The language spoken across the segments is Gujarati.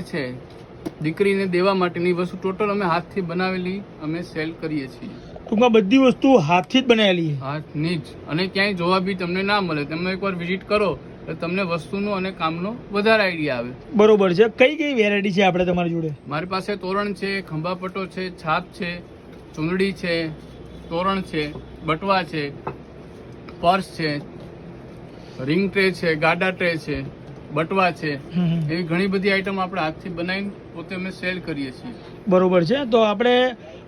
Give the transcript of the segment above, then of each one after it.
છે. દીકરીને દેવા માટેની વસ્તુ ટોટલ અમે હાથથી બનાવેલી અમે સેલ કરીએ છીએ. ટૂંકમાં બધી વસ્તુ હાથથી જ બનાવેલી હાથની જ. અને ક્યાંય જોવા બી તમને ના મળે. તમે એકવાર વિઝિટ કરો તો તમને વસ્તુનો અને કામનો વધારે આઈડિયા આવે. બરોબર છે. કઈ કઈ વેરાયટી છે આપણે તમારી જોડે? મારી પાસે તોરણ છે ખંભાપટ્ટો છે છાપ છે ચૂંદડી છે તોરણ છે બટવા છે પર્સ છે રિંગ ટ્રે છે ગાડા ટ્રે છે. બટવા છે. એવી ઘણી બધી આઈટમ આપણે હાથથી બનાવીને પોતે અમે સેલ કરીએ છીએ. બરોબર છે. તો આપણે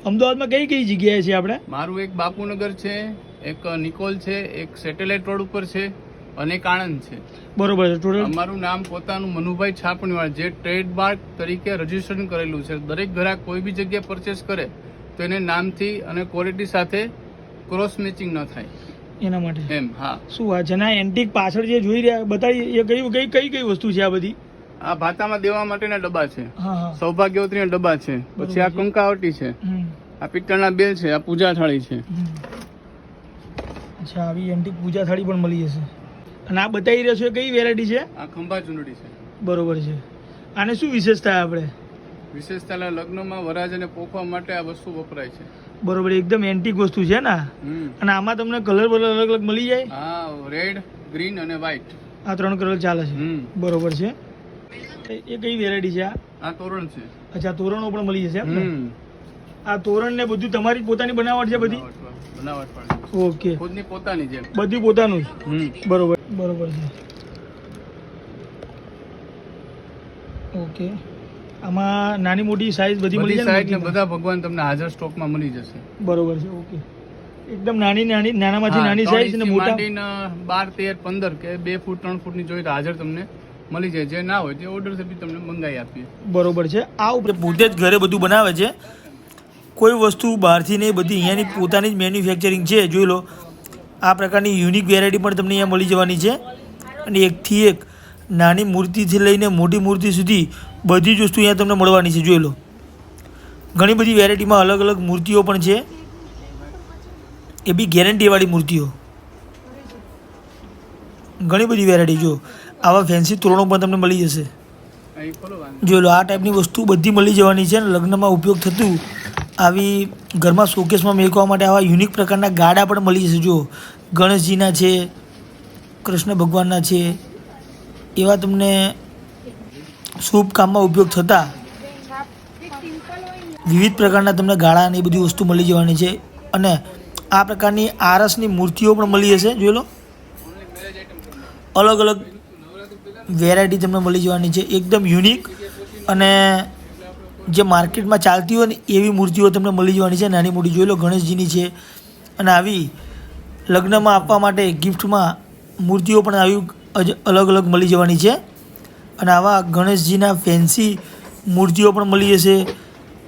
અમદાવાદમાં કઈ કઈ જગ્યાએ છીએ આપણે? મારું એક બાપુનગર છે એક નિકોલ છે એક સેટેલાઇટ રોડ ઉપર છે અને એક આણંદ છે. બરોબર છે. ટોટલ અમારું નામ પોતાનું મનુભાઈ છાપણીવાળ જે ટ્રેડમાર્ક તરીકે રજીસ્ટ્રેશન કરેલું છે. દરેક ગ્રાહક કોઈ બી જગ્યાએ પરચેસ કરે તો એને નામથી અને ક્વોલિટી સાથે ક્રોસ મેચિંગ ન થાય. એના માટે. એમ હા. શું વાત છે ના એન્ટિક પાછળ જે જોઈ રહ્યા બતાવી એ કઈ કઈ કઈ કઈ વસ્તુ છે આ બધી? આ ભાતામાં દેવા માટેના ડબ્બા છે. સૌભાગ્યવતીના ડબ્બા છે. પછી આ. કંકાવટી છે. આ પિત્તળના બેલ છે આ પૂજા થાળી છે. અચ્છા આવી એન્ટિક પૂજા થાળી પણ મળી જશે અને આ બતાવી રહ્યો છો કઈ વેરાયટી છે? આ ખંભા ચૂંટણી છે. બરોબર છે. આને શું વિશેષતા આપણે? વિશેષતા લગ્નમાં વરાજ અને પોખવા માટે આ વસ્તુ વપરાય છે. બરોબર એકદમ એન્ટિક વસ્તુ છે ને? અને આમાં તમને કલર બલર અલગ અલગ મળી જાય? હા રેડ ગ્રીન અને વ્હાઈટ આ ત્રણ કલર ચાલે છે. બરોબર છે. એ કઈ વેરાયટી છે આ? તોરણ છે. અચ્છા તોરણો પણ મળી જશે આ તોરણ ને બધું તમારી પોતાની બનાવટ છે બધી? બનાવટ બનાવટ ઓકે. ખુદની પોતાની છે બધું પોતાનું જ? બરોબર બરોબર છે. ઓકે. આમાં નાની મોટી સાઈઝ બધી મળી જાય ને બધા ભગવાન તમને હાજર સ્ટોકમાં મળી જશે. બરોબર છે ઓકે એકદમ નાની નાની નાનામાંથી નાની સાઈઝ ને મોટા બાર તેર પંદર કે બે ફૂટ ત્રણ ફૂટની જોઈએ તો હાજર તમને મળી જાય. જે ના હોય તે ઓર્ડર બી તમને મંગાવી આપીએ. બરોબર છે. આ ઉપર પોતે જ ઘરે બધું બનાવે છે. કોઈ વસ્તુ બહારથી નહીં બધી અહીંયાની પોતાની જ મેન્યુફેક્ચરિંગ છે. જોઈ લો આ પ્રકારની યુનિક વેરાયટી પણ તમને અહીંયા મળી જવાની છે. અને એકથી એક નાની મૂર્તિથી લઈને મોટી મૂર્તિ સુધી બધી જ વસ્તુ અહીંયા તમને મળવાની છે, જોઈ લો. ઘણી બધી વેરાયટીમાં અલગ અલગ મૂર્તિઓ પણ છે. એ બી ગેરંટીવાળી મૂર્તિઓ. ઘણી બધી વેરાયટી જો. આવા ફેન્સી તોરણો પણ તમને મળી જશે. જોઈ લો, આ ટાઈપની વસ્તુ બધી મળી જવાની છે અને લગ્નમાં ઉપયોગ થતું આવી ઘરમાં શોકેસમાં મેળવવા માટે આવા યુનિક પ્રકારના ગાડા પણ મળી જશે, જો. ગણેશજીના છે, કૃષ્ણ ભગવાનના છે એવા તમને શુભ કામમાં ઉપયોગ થતા વિવિધ પ્રકારના તમને ગાળા અને એ બધી વસ્તુ મળી જવાની છે. અને આ પ્રકારની આરસની મૂર્તિઓ પણ મળી જશે, જોઈ લો. અલગ અલગ વેરાયટી તમને મળી જવાની છે. એકદમ યુનિક અને જે માર્કેટમાં ચાલતી હોય ને એવી મૂર્તિઓ તમને મળી જવાની છે. નાની મોટી, જોઈ લો, ગણેશજીની છે. અને આવી લગ્નમાં આપવા માટે ગિફ્ટમાં મૂર્તિઓ પણ આવી અલગ અલગ મળી જવાની છે. અને આવા ગણેશજીના ફેન્સી મૂર્તિઓ પણ મળી જશે.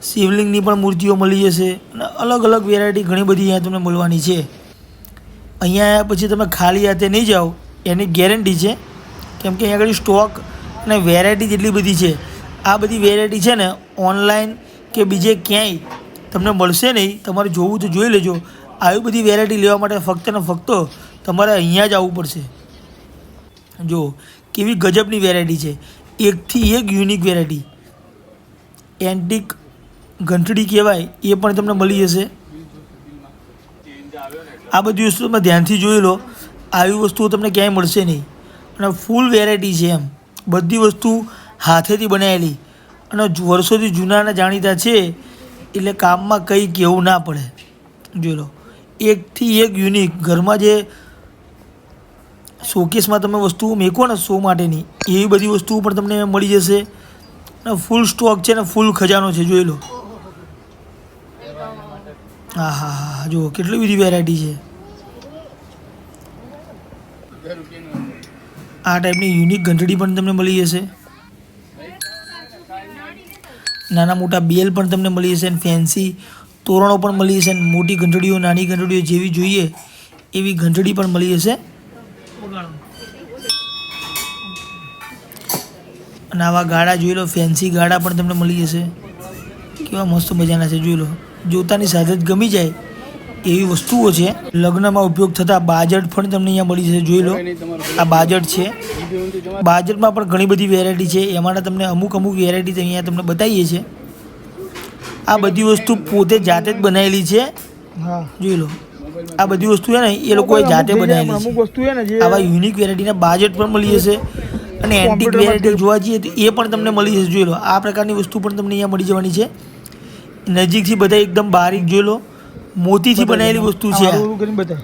શિવલિંગની પણ મૂર્તિઓ મળી જશે. અને અલગ અલગ વેરાયટી ઘણી બધી અહીંયા તમને મળવાની છે. અહીંયા આવ્યા પછી તમે ખાલી હાથે નહીં જાઓ, એની ગેરંટી છે. કેમ કે અહીંયા આગળ સ્ટોક અને વેરાયટી જેટલી બધી છે. આ બધી વેરાયટી છે ને ઓનલાઈન કે બીજે ક્યાંય તમને મળશે નહીં. તમારે જોવું તો જોઈ લેજો. આવી બધી વેરાયટી લેવા માટે ફક્ત ને ફક્ત તમારે અહીંયા જ આવવું પડશે. જો, કેવી ગજબની વેરાયટી છે. એકથી એક યુનિક વેરાયટી એન્ટિક ઘંટડી કહેવાય, એ પણ તમને મળી જશે. આ બધી વસ્તુ તમે ધ્યાનથી જોઈ લો. આવી વસ્તુઓ તમને ક્યાંય મળશે નહીં. અને ફૂલ વેરાયટી છે એમ. બધી વસ્તુ હાથેથી બનાવેલી અને વર્ષોથી જૂનાના જાણીતા છે, એટલે કામમાં કંઈ કહેવું ના પડે. જોઈ લો. એકથી એક યુનિક ઘરમાં જે શોકેસમાં તમે વસ્તુઓ મેકો ને શો માટેની, એવી બધી વસ્તુઓ પણ તમને મળી જશે. અને ફૂલ સ્ટોક છે ને ફૂલ ખજાનો છે, જોઈ લો. હા હા હા જુઓ, કેટલી બધી વેરાયટી છે. આ ટાઈપની યુનિક ઘંટડી પણ તમને મળી જશે. નાના મોટા બેલ પણ તમને મળી જશે અને ફેન્સી તોરણો પણ મળી જશે અને મોટી ઘંટડીઓ, નાની ઘંટડીઓ જેવી જોઈએ, એવી ઘંટડી પણ મળી જશે. અને આવા ગાડા જોઈ લો ફેન્સી ગાડા પણ તમને મળી જશે. કેવા મસ્ત મજાના છે જોઈ લો. જોતાની સાથે જ ગમી જાય એવી વસ્તુઓ છે. લગ્નમાં ઉપયોગ થતા બાજટ પણ તમને અહીંયા મળી જશે જોઈ લો. આ બાજટ છે. બાજટમાં પણ ઘણી બધી વેરાયટી છે. એમાંના તમને અમુક અમુક વેરાયટી અહીંયા તમને બતાવીએ છીએ. આ બધી વસ્તુ પોતે જાતે જ બનાવેલી છે. હા. જોઈ લો. આ બધી વસ્તુ છે ને એ લોકોએ જાતે બનાવેલી અમુક વસ્તુ છે ને જે આવા યુનિક વેરાયટીના બાજેટ પણ મળી જશે અને એન્ટિક વેરાયટી જોવા જઈએ તો એ પણ તમને મળી જશે. જોઈ લો આ પ્રકારની વસ્તુ પણ તમને અહીંયા મળી જવાની છે. નજીકથી બધા એકદમ બારીક જોઈ લો મોતીથી બનાવેલી વસ્તુ છે.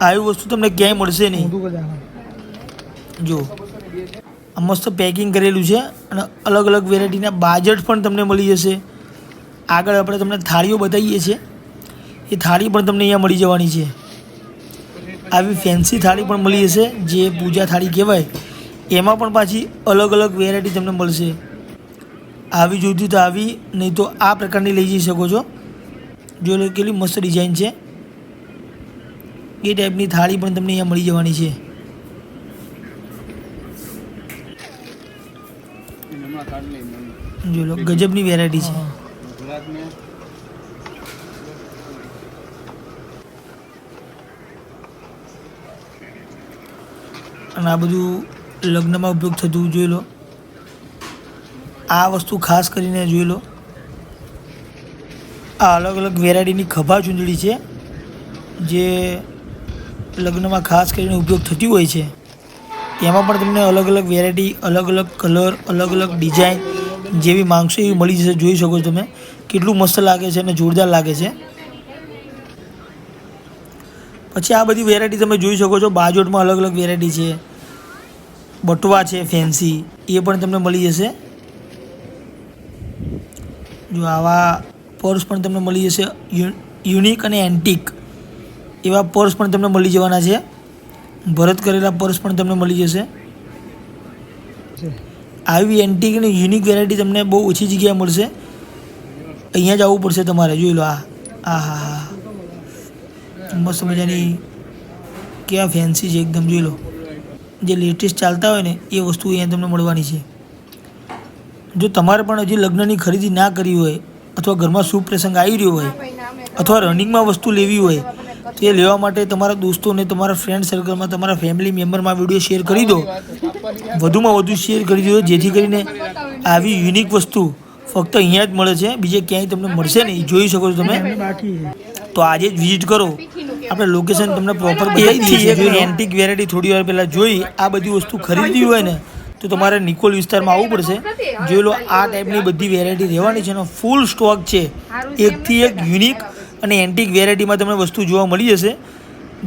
આવી વસ્તુ તમને ક્યાંય મળશે નહીં. જો આ મસ્ત પેકિંગ કરેલું છે અને અલગ અલગ વેરાયટીના બાજટ પણ તમને મળી જશે. આગળ આપણે તમને થાળીઓ બતાવીએ છીએ. એ થાળી પણ તમને અહીંયા મળી જવાની છે. આવી ફેન્સી થાળી પણ મળી હશે, જે પૂજા થાળી કહેવાય. એમાં પણ પાછી અલગ અલગ વેરાયટી તમને મળશે. આવી જોઈતી તો આવી, નહીં તો આ પ્રકારની લઈ જઈ શકો છો. જો લો કેટલી મસ્ત ડિઝાઇન છે. એ ટાઈપની થાળી પણ તમને અહીંયા મળી જવાની છે. જો લો, ગજબની વેરાયટી છે. અને આ બધું લગ્નમાં ઉપયોગ થતું જોઈ લો. આ વસ્તુ ખાસ કરીને જોઈ લો. આ અલગ અલગ વેરાયટીની ખભા ચૂંદડી છે, જે લગ્નમાં ખાસ કરીને ઉપયોગ થતી હોય છે. એમાં પણ તમને અલગ અલગ વેરાયટી, અલગ અલગ કલર, અલગ અલગ ડિઝાઇન જેવી માંગશો એવી મળી જશે, જોઈ શકો છો તમે. કેટલું મસ્ત લાગે છે અને જોરદાર લાગે છે. પછી આ બધી વેરાયટી તમે જોઈ શકો છો. બાજોટમાં અલગ અલગ વેરાયટી છે. બટવા છે ફેન્સી એ પણ તમને મળી જશે. જો આવા પર્સ પણ તમને મળી જશે. યુનિક અને એન્ટિક એવા પર્સ પણ તમને મળી જવાના છે. ભરત કરેલા પર્સ પણ તમને મળી જશે. આવી એન્ટિક અને યુનિક વેરાયટી તમને બહુ ઓછી જગ્યાએ મળશે. અહીંયા જ આવવું પડશે તમારે. જોઈ લો આ. હા હા હા મસ્ત મજાની કેવા ફેન્સી છે એકદમ જોઈ લો. જે લેટેસ્ટ ચાલતા હોય ને, એ વસ્તુ અહીંયા તમને મળવાની છે. જો તમારે પણ હજી લગ્નની ખરીદી ના કરી હોય, અથવા ઘરમાં શુભ પ્રસંગ આવી રહ્યો હોય, અથવા રનિંગમાં વસ્તુ લેવી હોય, તો એ લેવા માટે તમારા દોસ્તોને, તમારા ફ્રેન્ડ સર્કલમાં તમારા ફેમિલી મેમ્બરમાં વીડિયો શેર કરી દો. વધુમાં વધુ શેર કરી દો, જેથી કરીને આવી યુનિક વસ્તુ ફક્ત અહીંયા જ મળે છે. બીજે ક્યાંય તમને મળશે નહીં. જોઈ શકો છો તમે. તો આજે જ વિઝિટ કરો. આપણે લોકેશન તમને પ્રોપર બતાવી એન્ટિક વેરાયટી થોડી વાર પહેલાં જોઈ. આ બધી વસ્તુ ખરીદવી હોય ને તો તમારે નિકોલ વિસ્તારમાં આવવું પડશે. જોઈ લો આ ટાઈપની બધી વેરાયટી રહેવાની છે એનો ફૂલ સ્ટોક છે. એકથી એક યુનિક અને એન્ટિક વેરાયટીમાં તમને વસ્તુ જોવા મળી જશે.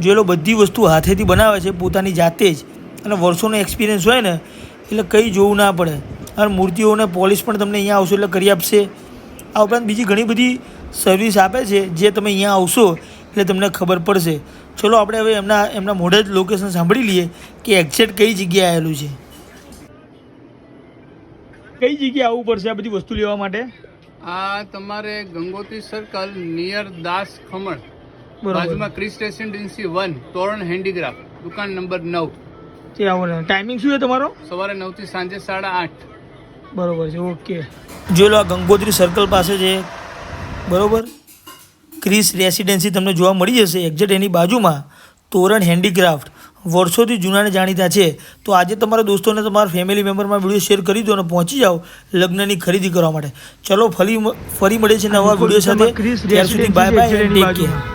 જોઈ લો બધી વસ્તુ હાથેથી બનાવે છે પોતાની જાતે જ. અને વર્ષોનો એક્સપિરિયન્સ હોય ને એટલે કંઈ જોવું ના પડે. અને મૂર્તિઓને પોલિશ પણ તમને અહીંયા આવશે એટલે કરી આપશે. આ ઉપરાંત બીજી ઘણી બધી સર્વિસ આપે છે જે તમે અહીંયા આવશો એટલે તમને ખબર પડશે. ચલો આપણે હવે એમના એમના મોઢે જ લોકેશન સાંભળી લઈએ કે એક્ઝેક્ટ કઈ જગ્યાએ આવેલું છે. કઈ જગ્યાએ આવવું પડશે આ બધી વસ્તુ લેવા માટે? આ તમારે ગંગોત્રી સર્કલ નિયર દાસ ખમણ. બાજુમાં Kris residency one Toran handicraft દુકાન નંબર નવ. તે ટાઈમિંગ શું છે તમારો? સવારે નવથી સાંજે સાડા આઠ. બરોબર છે ઓકે જો લો આ ગંગોત્રી સર્કલ પાસે છે બરોબર? ક્રિસ રેસિડેન્સી તમને જોવા મળી જશે એક્ઝેક્ટ એની બાજુમાં. તોરણ હેન્ડીક્રાફ્ટ વર્ષોથી જૂનાને જાણીતા છે. તો આજે તમારા દોસ્તોને તમારા ફેમિલી મેમ્બરમાં વીડિયો શેર કરી દો અને પહોંચી જાઓ લગ્નની ખરીદી કરવા માટે. ચલો ફરી ફરી મળે છે નવા વીડિયો સાથે. ત્યાર સુધી બાય બાય ટેક કેર